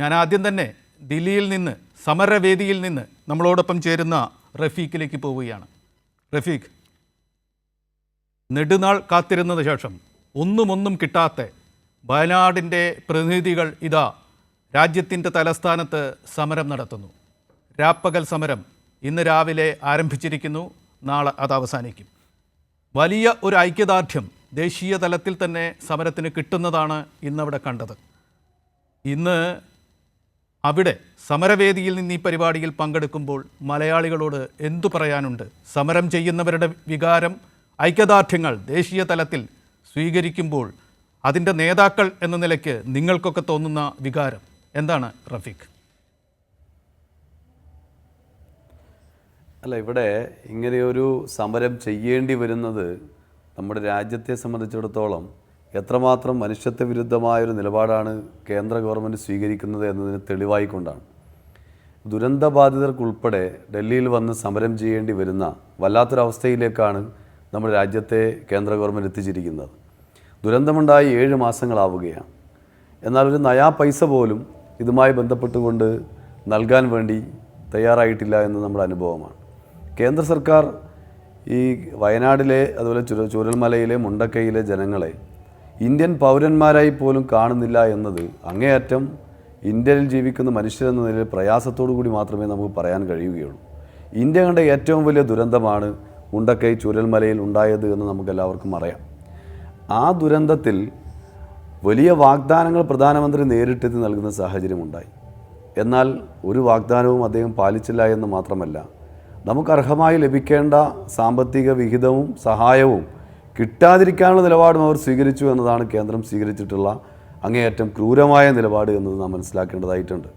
ഞാൻ ആദ്യം തന്നെ ദില്ലിയിൽ നിന്ന് സമരവേദിയിൽ നിന്ന് നമ്മളോടൊപ്പം ചേരുന്ന റഫീഖിലേക്ക് പോവുകയാണ്. റഫീഖ് നെടുനാൾ കാത്തിരുന്നതിന് ശേഷം ഒന്നും ഒന്നും കിട്ടാത്ത വയനാടിന്റെ പ്രതിനിധികൾ ഇതാ രാജ്യത്തിന്റെ തലസ്ഥാനത്ത് സമരം നടത്തുന്നു. രാപ്പകൽ സമരം ഇന്ന് രാവിലെ ആരംഭിച്ചിരിക്കുന്നു നാളെ അത് അവസാനിക്കും. വലിയ ഒരു ഐക്യദാർഢ്യം ദേശീയ തലത്തിൽ തന്നെ സമരത്തിന് കിട്ടുന്നതാണ് ഇന്നവിടെ കണ്ടത്. ഇന്ന് അവിടെ സമരവേദിയിൽ നിന്ന് ഈ പരിപാടിയിൽ പങ്കെടുക്കുമ്പോൾ മലയാളികളോട് എന്തു പറയാനുണ്ട്? സമരം ചെയ്യുന്നവരുടെ വികാരം ഐക്യദാർഢ്യങ്ങൾ ദേശീയ തലത്തിൽ സ്വീകരിക്കുമ്പോൾ അതിന്റെ നേതാക്കൾ എന്ന നിലയ്ക്ക് നിങ്ങൾക്കൊക്കെ തോന്നുന്ന വികാരം എന്താണ് റഫീഖ്? അല്ല ഇവിടെ ഇങ്ങനെയൊരു സമരം ചെയ്യേണ്ടി വരുന്നത് നമ്മുടെ രാജ്യത്തെ സംബന്ധിച്ചിടത്തോളം എത്രമാത്രം മനുഷ്യത്വ വിരുദ്ധമായൊരു നിലപാടാണ് കേന്ദ്ര ഗവൺമെന്റ് സ്വീകരിക്കുന്നത് എന്നതിന് തെളിവായിക്കൊണ്ടാണ്. ദുരന്തബാധിതർക്കുൾപ്പെടെ ഡൽഹിയിൽ വന്ന് സമരം ചെയ്യേണ്ടി വരുന്ന വല്ലാത്തൊരവസ്ഥയിലേക്കാണ് നമ്മുടെ രാജ്യത്തെ കേന്ദ്ര ഗവൺമെന്റ് എത്തിച്ചിരിക്കുന്നത്. ദുരന്തമുണ്ടായി ഏഴ് മാസങ്ങളാവുകയാണ്. എന്നാൽ ഒരു നയാ പൈസ പോലും ഇതുമായി ബന്ധപ്പെട്ടുകൊണ്ട് നൽകാൻ വേണ്ടി തയ്യാറായിട്ടില്ല എന്ന് നമ്മുടെ അനുഭവമാണ്. കേന്ദ്ര സർക്കാർ ഈ വയനാടിലെ അതുപോലെ ചുര ചുരൽമലയിലെ മുണ്ടക്കയിലെ ജനങ്ങളെ ഇന്ത്യൻ പൗരന്മാരായി പോലും കാണുന്നില്ല എന്നത് അങ്ങേയറ്റം ഇന്ത്യയിൽ ജീവിക്കുന്ന മനുഷ്യരെന്ന നിലയിൽ പ്രയാസത്തോടു കൂടി മാത്രമേ നമുക്ക് പറയാൻ കഴിയുകയുള്ളൂ. ഇന്ത്യ കണ്ട ഏറ്റവും വലിയ ദുരന്തമാണ് ഉണ്ടക്കൈ ചുരൽമലയിൽ ഉണ്ടായത് എന്ന് നമുക്കെല്ലാവർക്കും അറിയാം. ആ ദുരന്തത്തിൽ വലിയ വാഗ്ദാനങ്ങൾ പ്രധാനമന്ത്രി നേരിട്ടെത്തി നൽകുന്ന സാഹചര്യമുണ്ടായി. എന്നാൽ ഒരു വാഗ്ദാനവും അദ്ദേഹം പാലിച്ചില്ല എന്ന് മാത്രമല്ല നമുക്ക് അർഹമായി ലഭിക്കേണ്ട സാമ്പത്തിക വിഹിതവും സഹായവും കിട്ടാതിരിക്കാനുള്ള നിലപാടും അവർ സ്വീകരിച്ചു എന്നതാണ് കേന്ദ്രം സ്വീകരിച്ചിട്ടുള്ള അങ്ങേയറ്റം ക്രൂരമായ നിലപാട് എന്നത് നാം മനസ്സിലാക്കേണ്ടതായിട്ടുണ്ട്.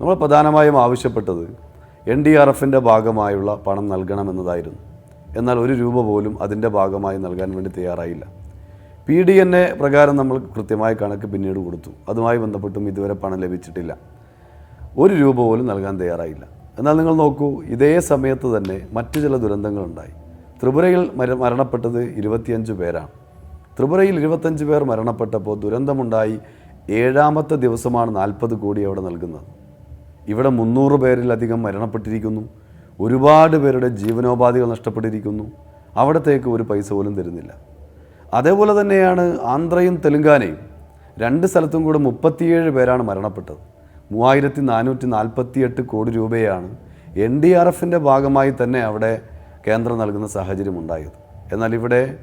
നമ്മൾ പ്രധാനമായും ആവശ്യപ്പെട്ടത് എൻ ഡി ആർ എഫിന്റെ ഭാഗമായുള്ള പണം നൽകണമെന്നതായിരുന്നു എന്നാൽ ഒരു രൂപ പോലും അതിന്റെ ഭാഗമായി നൽകാൻ വേണ്ടി തയ്യാറായില്ല. പി ഡി എൻ എ പ്രകാരം നമ്മൾ കൃത്യമായ കണക്ക് പിന്നീട് കൊടുത്തു. അതുമായി ബന്ധപ്പെട്ടും ഇതുവരെ പണം ലഭിച്ചിട്ടില്ല. ഒരു രൂപ പോലും നൽകാൻ തയ്യാറായില്ല. എന്നാൽ നിങ്ങൾ നോക്കൂ ഇതേ സമയത്ത് തന്നെ മറ്റു ചില ദുരന്തങ്ങളുണ്ടായി. ത്രിപുരയിൽ മര മരണപ്പെട്ടത് ഇരുപത്തിയഞ്ച് പേരാണ്. ത്രിപുരയിൽ ഇരുപത്തഞ്ച് പേർ മരണപ്പെട്ടപ്പോൾ ദുരന്തമുണ്ടായി ഏഴാമത്തെ ദിവസമാണ് നാൽപ്പത് കോടി അവിടെ നൽകുന്നത്. ഇവിടെ മുന്നൂറ് പേരിലധികം മരണപ്പെട്ടിരിക്കുന്നു. ഒരുപാട് പേരുടെ ജീവനോപാധികൾ നഷ്ടപ്പെട്ടിരിക്കുന്നു. അവിടത്തേക്ക് ഒരു പൈസ പോലും തരുന്നില്ല. അതേപോലെ തന്നെയാണ് ആന്ധ്രയും തെലുങ്കാനയും. രണ്ട് സ്ഥലത്തും കൂടെ മുപ്പത്തിയേഴ് പേരാണ് മരണപ്പെട്ടത്. മൂവായിരത്തി നാനൂറ്റി നാൽപ്പത്തിയെട്ട് കോടി രൂപയാണ് എൻ ഡി ആർ എഫിന്റെ ഭാഗമായി തന്നെ അവിടെ കേന്ദ്രം നൽകുന്ന സാഹചര്യം ഉണ്ടായത്. എന്നാൽ ഇവിടെ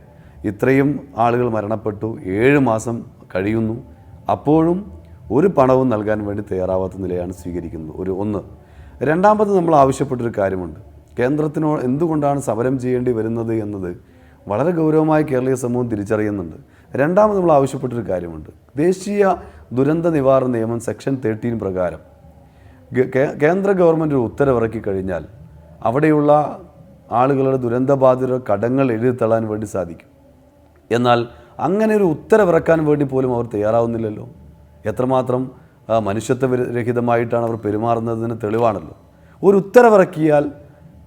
ഇത്രയും ആളുകൾ മരണപ്പെട്ടു ഏഴ് മാസം കഴിയുന്നു. അപ്പോഴും ഒരു പണവും നൽകാൻ വേണ്ടി തയ്യാറാവാത്ത നിലയാണ് സ്വീകരിക്കുന്നത്. ഒരു ഒന്ന്. രണ്ടാമത് നമ്മൾ ആവശ്യപ്പെട്ടൊരു കാര്യമുണ്ട്. കേന്ദ്രത്തിനോ എന്തുകൊണ്ടാണ് സമരം ചെയ്യേണ്ടി വരുന്നത് എന്നത് വളരെ ഗൗരവമായി കേരളീയ സമൂഹം തിരിച്ചറിയുന്നുണ്ട്. രണ്ടാമത് നമ്മൾ ആവശ്യപ്പെട്ടൊരു കാര്യമുണ്ട്. ദേശീയ ദുരന്ത നിവാരണ നിയമം സെക്ഷൻ തേർട്ടീൻ പ്രകാരം കേന്ദ്ര ഗവൺമെന്റ് ഒരു ഉത്തരവിറക്കി കഴിഞ്ഞാൽ അവിടെയുള്ള ആളുകളുടെ ദുരന്തബാധിതരുടെ കടങ്ങൾ എഴുതിത്തള്ളാൻ വേണ്ടി സാധിക്കും. എന്നാൽ അങ്ങനെ ഒരു ഉത്തരവിറക്കാൻ വേണ്ടി പോലും അവർ തയ്യാറാവുന്നില്ലല്ലോ. എത്രമാത്രം മനുഷ്യത്വരഹിതമായിട്ടാണ് മനുഷ്യത്വ രഹിതമായിട്ടാണ് അവർ പെരുമാറുന്നതിന് തെളിവാണല്ലോ. ഒരു ഉത്തരവിറക്കിയാൽ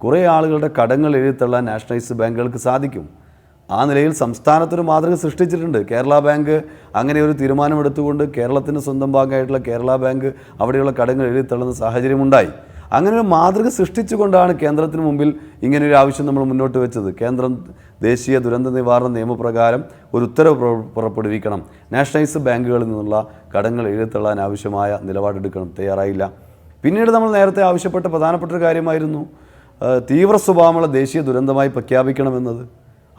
കുറേ ആളുകളുടെ കടങ്ങൾ എഴുതിത്തള്ളാൻ നാഷണലൈസ്ഡ് ബാങ്കുകൾക്ക് സാധിക്കും. ആ നിലയിൽ സംസ്ഥാനത്തൊരു മാതൃക സൃഷ്ടിച്ചിട്ടുണ്ട്. കേരള ബാങ്ക് അങ്ങനെ ഒരു തീരുമാനമെടുത്തുകൊണ്ട് കേരളത്തിന് സ്വന്തം ഭാഗമായിട്ടുള്ള കേരള ബാങ്ക് അവിടെയുള്ള കടങ്ങൾ എഴുതിത്തള്ളുന്ന സാഹചര്യമുണ്ടായി. അങ്ങനെ ഒരു മാതൃക സൃഷ്ടിച്ചുകൊണ്ടാണ് കേന്ദ്രത്തിന് മുമ്പിൽ ഇങ്ങനെ ഒരു ആവശ്യം നമ്മൾ മുന്നോട്ട് വെച്ചത്. കേന്ദ്രം ദേശീയ ദുരന്ത നിവാരണ നിയമപ്രകാരം ഒരു ഉത്തരവ് പുറപ്പെടുവിക്കണം. നാഷണലൈസ് ബാങ്കുകളിൽ നിന്നുള്ള കടങ്ങൾ എഴുതിത്തള്ളാൻ ആവശ്യമായ നിലപാടെടുക്കണം. തയ്യാറായില്ല. പിന്നീട് നമ്മൾ നേരത്തെ ആവശ്യപ്പെട്ട പ്രധാനപ്പെട്ട ഒരു കാര്യമായിരുന്നു തീവ്ര സ്വഭാവമുള്ള ദേശീയ ദുരന്തമായി പ്രഖ്യാപിക്കണമെന്നത്.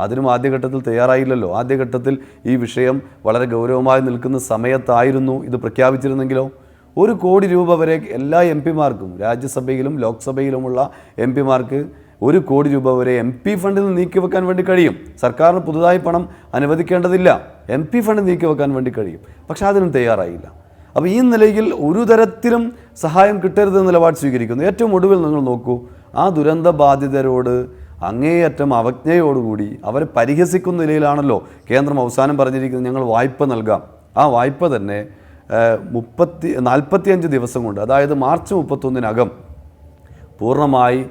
അതിനും ആദ്യഘട്ടത്തിൽ തയ്യാറായില്ലല്ലോ. ആദ്യഘട്ടത്തിൽ ഈ വിഷയം വളരെ ഗൗരവമായി നിൽക്കുന്ന സമയത്തായിരുന്നു ഇത് പ്രഖ്യാപിച്ചിരുന്നെങ്കിലോ? ഒരു കോടി രൂപ വരെ എല്ലാ എം പിമാർക്കും രാജ്യസഭയിലും ലോക്സഭയിലുമുള്ള എം പിമാർക്ക് ഒരു കോടി രൂപ വരെ എം പി ഫണ്ടിൽ നിന്ന് നീക്കി വെക്കാൻ വേണ്ടി കഴിയും. സർക്കാരിന് പുതുതായി പണം അനുവദിക്കേണ്ടതില്ല. എം പി ഫണ്ട് നീക്കിവെക്കാൻ വേണ്ടി കഴിയും. പക്ഷേ അതിനും തയ്യാറായില്ല. അപ്പോൾ ഈ നിലയിൽ ഒരു തരത്തിലും സഹായം കിട്ടരുതെന്ന നിലപാട് സ്വീകരിക്കുന്നു. ഏറ്റവും ഒടുവിൽ നിങ്ങൾ നോക്കൂ ആ ദുരന്ത ബാധിതരോട് അങ്ങേയറ്റം അവജ്ഞയോടുകൂടി അവരെ പരിഹസിക്കുന്ന നിലയിലാണല്ലോ കേന്ദ്രം അവസാനം പറഞ്ഞിരിക്കുന്നത്. ഞങ്ങൾ വായ്പ നൽകാം. ആ വായ്പ തന്നെ മുപ്പത്തി നാൽപ്പത്തിയഞ്ച് ദിവസം കൊണ്ട് അതായത് മാർച്ച് മുപ്പത്തൊന്നിനകം പൂർണമായി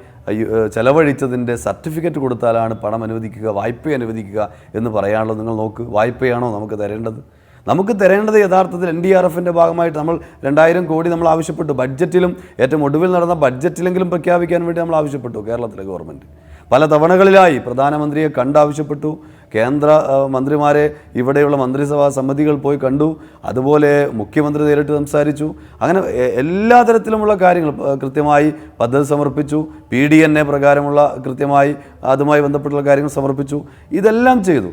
ചെലവഴിച്ചതിന്റെ സർട്ടിഫിക്കറ്റ് കൊടുത്താലാണ് പണം അനുവദിക്കുക വായ്പ അനുവദിക്കുക എന്ന് പറയാനുള്ളത് നിങ്ങൾ നോക്ക് വായ്പയാണോ നമുക്ക് തരേണ്ടത്? നമുക്ക് തരേണ്ടത് യഥാർത്ഥത്തിൽ എൻ ഡി ആർ എഫിന്റെ ഭാഗമായിട്ട് നമ്മൾ രണ്ടായിരം കോടി നമ്മൾ ആവശ്യപ്പെട്ടു. ബഡ്ജറ്റിലും ഏറ്റവും ഒടുവിൽ നടന്ന ബഡ്ജറ്റിലെങ്കിലും പ്രഖ്യാപിക്കാൻ വേണ്ടി നമ്മൾ ആവശ്യപ്പെട്ടു കേരളത്തിലെ ഗവൺമെന്റ്. പല തവണകളിലായി പ്രധാനമന്ത്രിയെ കണ്ടാവശ്യപ്പെട്ടു കേന്ദ്ര മന്ത്രിമാരെ ഇവിടെയുള്ള മന്ത്രിസഭാ സമിതികൾ പോയി കണ്ടു. അതുപോലെ മുഖ്യമന്ത്രി നേരിട്ട് സംസാരിച്ചു. അങ്ങനെ എല്ലാ തരത്തിലുമുള്ള കാര്യങ്ങൾ കൃത്യമായി പദ്ധതി സമർപ്പിച്ചു. പി ഡി എൻ എ പ്രകാരമുള്ള കൃത്യമായി അതുമായി ബന്ധപ്പെട്ടുള്ള കാര്യങ്ങൾ സമർപ്പിച്ചു. ഇതെല്ലാം ചെയ്തു.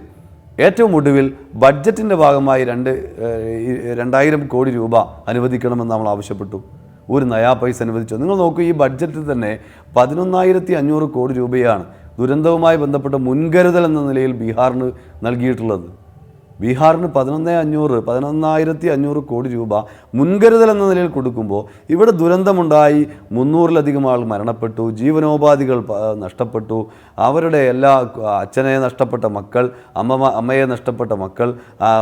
ഏറ്റവും ഒടുവിൽ ബഡ്ജറ്റിന്റെ ഭാഗമായി രണ്ട് രണ്ടായിരം കോടി രൂപ അനുവദിക്കണമെന്ന് നമ്മൾ ആവശ്യപ്പെട്ടു. ഒരു നയാ പൈസ അനുവദിച്ചു. നിങ്ങൾ നോക്കൂ ഈ ബഡ്ജറ്റിൽ തന്നെ പതിനൊന്നായിരത്തി അഞ്ഞൂറ് കോടി രൂപയാണ് ദുരന്തവുമായി ബന്ധപ്പെട്ട മുൻകരുതൽ എന്ന നിലയിൽ ബീഹാറിന് നൽകിയിട്ടുള്ളത്. ബീഹാറിന് പതിനൊന്ന് അഞ്ഞൂറ് പതിനൊന്നായിരത്തി അഞ്ഞൂറ് കോടി രൂപ മുൻകരുതൽ എന്ന നിലയിൽ കൊടുക്കുമ്പോൾ ഇവിടെ ദുരന്തമുണ്ടായി. മുന്നൂറിലധികം ആൾ മരണപ്പെട്ടു ജീവനോപാധികൾ നഷ്ടപ്പെട്ടു. അവരുടെ എല്ലാ അച്ഛനെ നഷ്ടപ്പെട്ട മക്കൾ അമ്മ അമ്മയെ നഷ്ടപ്പെട്ട മക്കൾ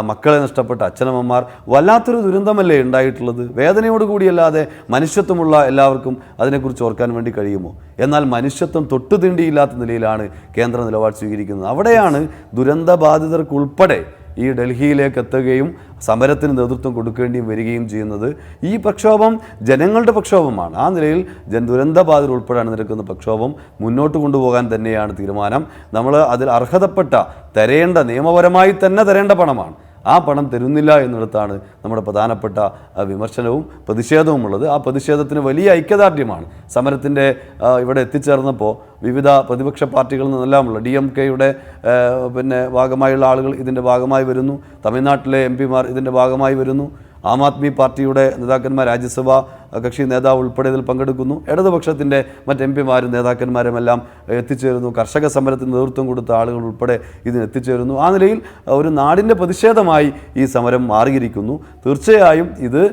മക്കളെ നഷ്ടപ്പെട്ട അച്ഛനമ്മമാർ. വല്ലാത്തൊരു ദുരന്തമല്ലേ ഉണ്ടായിട്ടുള്ളത്? വേദനയോട് കൂടിയല്ലാതെ മനുഷ്യത്വമുള്ള എല്ലാവർക്കും അതിനെക്കുറിച്ച് ഓർക്കാൻ വേണ്ടി കഴിയുമോ? എന്നാൽ മനുഷ്യത്വം തൊട്ടുതീണ്ടിയില്ലാത്ത നിലയിലാണ് കേന്ദ്ര നിലപാട് സ്വീകരിക്കുന്നത്. അവിടെയാണ് ദുരന്ത ബാധിതർക്കുൾപ്പെടെ ഈ ഡൽഹിയിലേക്ക് എത്തുകയും സമരത്തിന് നേതൃത്വം കൊടുക്കേണ്ടിയും വരികയും ചെയ്യുന്നത് ഈ പ്രക്ഷോഭം ജനങ്ങളുടെ പ്രക്ഷോഭമാണ്. ആ നിലയിൽ ജൻ ദുരന്തബാധിതർ ഉൾപ്പെടെ അണിനിരക്കുന്ന പ്രക്ഷോഭം മുന്നോട്ട് കൊണ്ടുപോകാൻ തന്നെയാണ് തീരുമാനം. നമ്മൾ അതിൽ അർഹതപ്പെട്ട തരേണ്ട നിയമപരമായി തന്നെ തരേണ്ട പണമാണ്. ആ പണം തരുന്നില്ല എന്നിടത്താണ് നമ്മുടെ പ്രധാനപ്പെട്ട വിമർശനവും പ്രതിഷേധവും ഉള്ളത്. ആ പ്രതിഷേധത്തിന് വലിയ ഐക്യദാർഢ്യമാണ്. സമരത്തിന്റെ ഇവിടെ എത്തിച്ചേർന്നപ്പോൾ വിവിധ പ്രതിപക്ഷ പാർട്ടികളിൽ നിന്നെല്ലാമുള്ള ഡി എം കെയുടെ പിന്നെ ഭാഗമായുള്ള ആളുകൾ ഇതിന്റെ ഭാഗമായി വരുന്നു. തമിഴ്നാട്ടിലെ എം പിമാർ ഇതിന്റെ ഭാഗമായി വരുന്നു. ആം ആദ്മി പാർട്ടിയുടെ നേതാക്കന്മാർ രാജ്യസഭ കക്ഷി നേതാവ് ഉൾപ്പെടെ ഇതിൽ പങ്കെടുക്കുന്നു. ഇടതുപക്ഷത്തിന്റെ മറ്റ് എം പിമാരും നേതാക്കന്മാരും എല്ലാം എത്തിച്ചേരുന്നു. കർഷക സമരത്തിന് നേതൃത്വം കൊടുത്ത ആളുകൾ ഉൾപ്പെടെ ഇതിന് എത്തിച്ചേരുന്നു. ആ നിലയിൽ ഒരു നാടിന്റെ പ്രതിഷേധമായി ഈ സമരം മാറിയിരിക്കുന്നു. തീർച്ചയായും ഇത്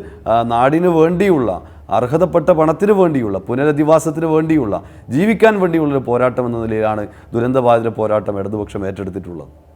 നാടിന് വേണ്ടിയുള്ള അർഹതപ്പെട്ട പണത്തിന് വേണ്ടിയുള്ള പുനരധിവാസത്തിന് വേണ്ടിയുള്ള ജീവിക്കാൻ വേണ്ടിയുള്ളൊരു പോരാട്ടം എന്ന നിലയിലാണ് ദുരന്തബാധിത പോരാട്ടം ഇടതുപക്ഷം ഏറ്റെടുത്തിട്ടുള്ളത്.